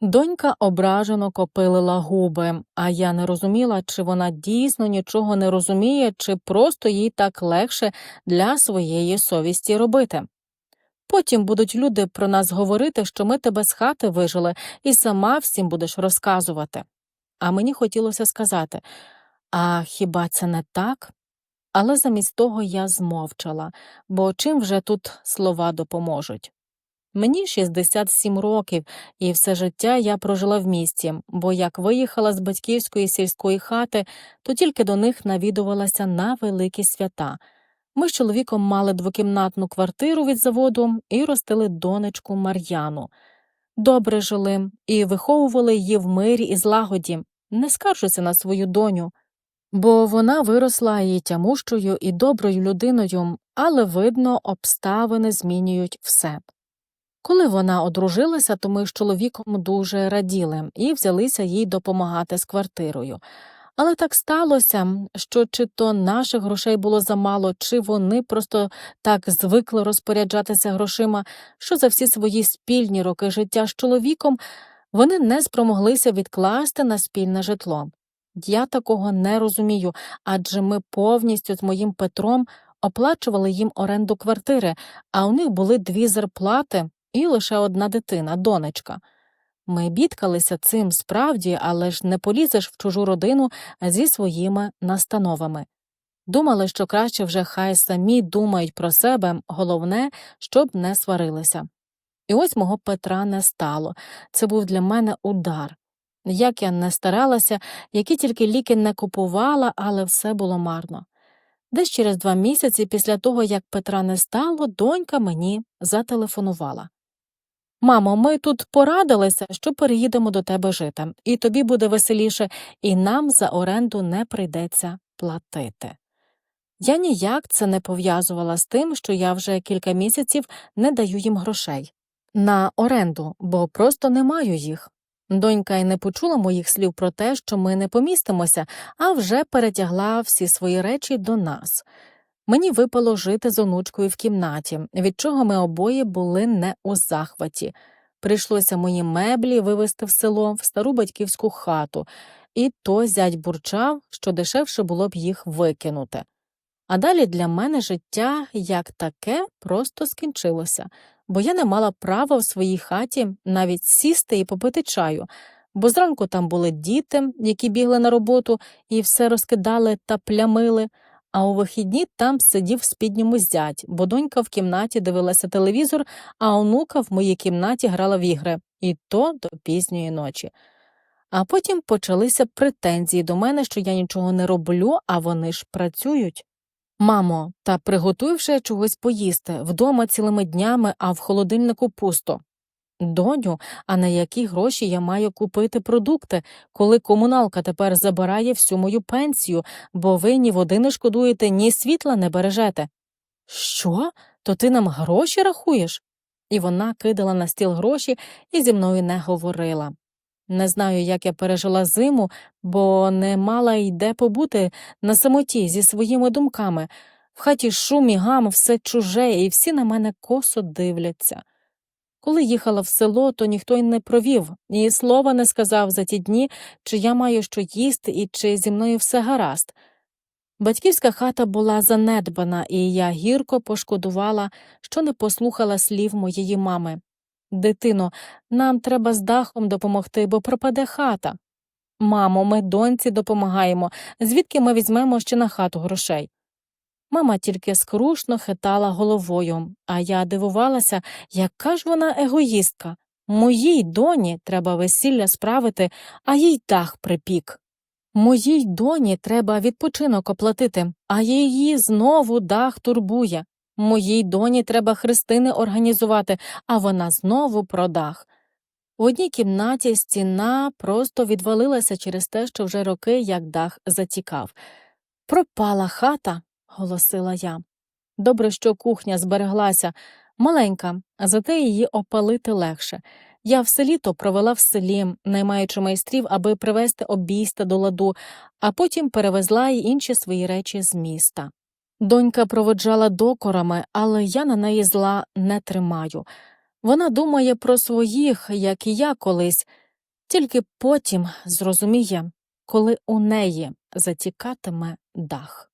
Донька ображено копилила губи, а я не розуміла, чи вона дійсно нічого не розуміє, чи просто їй так легше для своєї совісті робити. Потім будуть люди про нас говорити, що ми тебе з хати вижили, і сама всім будеш розказувати. А мені хотілося сказати а хіба це не так? Але замість того я змовчала, бо чим вже тут слова допоможуть. Мені 67 років, і все життя я прожила в місті, бо як виїхала з батьківської сільської хати, то тільки до них навідувалася на великі свята. Ми з чоловіком мали двокімнатну квартиру від заводу і ростили донечку Мар'яну. Добре жили і виховували її в мирі і злагоді. Не скаржуся на свою доню, бо вона виросла і тямущою, і доброю людиною, але, видно, обставини змінюють все. Коли вона одружилася, то ми з чоловіком дуже раділи і взялися їй допомагати з квартирою. Але так сталося, що чи то наших грошей було замало, чи вони просто так звикли розпоряджатися грошима, що за всі свої спільні роки життя з чоловіком вони не спромоглися відкласти на спільне житло. Я такого не розумію, адже ми повністю з моїм Петром оплачували їм оренду квартири, а у них були дві зарплати і лише одна дитина, донечка. Ми бідкалися цим справді, але ж не полізеш в чужу родину зі своїми настановами. Думали, що краще вже хай самі думають про себе, головне, щоб не сварилися. І ось мого Петра не стало. Це був для мене удар. Як я не старалася, які тільки ліки не купувала, але все було марно. Десь через два місяці після того, як Петра не стало, донька мені зателефонувала. Мамо, ми тут порадилися, що переїдемо до тебе жити, і тобі буде веселіше, і нам за оренду не прийдеться платити. Я ніяк це не пов'язувала з тим, що я вже кілька місяців не даю їм грошей на оренду, бо просто не маю їх. Донька й не почула моїх слів про те, що ми не помістимося, а вже перетягла всі свої речі до нас. Мені випало жити з онучкою в кімнаті, від чого ми обоє були не у захваті. Прийшлося мої меблі вивезти в село, в стару батьківську хату, і то зять бурчав, що дешевше було б їх викинути. А далі для мене життя як таке просто скінчилося, бо я не мала права в своїй хаті навіть сісти і попити чаю, бо зранку там були діти, які бігли на роботу і все розкидали та плямили. А у вихідні там сидів в спідньому зять, бо донька в кімнаті дивилася телевізор, а онука в моїй кімнаті грала в ігри, і то до пізньої ночі. А потім почалися претензії до мене, що я нічого не роблю, а вони ж працюють. Мамо, та приготуй вже чогось поїсти вдома цілими днями, а в холодильнику пусто. Доню, а на які гроші я маю купити продукти, коли комуналка тепер забирає всю мою пенсію, бо ви ні води не шкодуєте, ні світла не бережете. Що? То ти нам гроші рахуєш? І вона кидала на стіл гроші і зі мною не говорила. Не знаю, як я пережила зиму, бо не мала й де побути на самоті зі своїми думками. В хаті шум і гам, все чуже, і всі на мене косо дивляться. Коли їхала в село, то ніхто й не провів, ні слова не сказав за ті дні, чи я маю що їсти і чи зі мною все гаразд. Батьківська хата була занедбана, і я гірко пошкодувала, що не послухала слів моєї мами. Дитино, нам треба з дахом допомогти, бо пропаде хата. Мамо, ми доньці допомагаємо, звідки ми візьмемо ще на хату грошей. Мама тільки скрушно хитала головою, а я дивувалася, яка ж вона егоїстка. Моїй доні треба весілля справити, а їй дах припік. Моїй доні треба відпочинок оплатити, а її знову дах турбує. Моїй доні треба хрестини організувати, а вона знову про дах. У одній кімнаті стіна просто відвалилася через те, що вже роки як дах затікав. Пропала хата, голосила я. Добре, що кухня збереглася, маленька, а зате її опалити легше. Я все літо провела в селі, наймаючи майстрів, аби привезти обійста до ладу, а потім перевезла й інші свої речі з міста. Донька проводжала докорами, але я на неї зла не тримаю. Вона думає про своїх, як і я колись. Тільки потім зрозуміє, коли у неї затікатиме дах.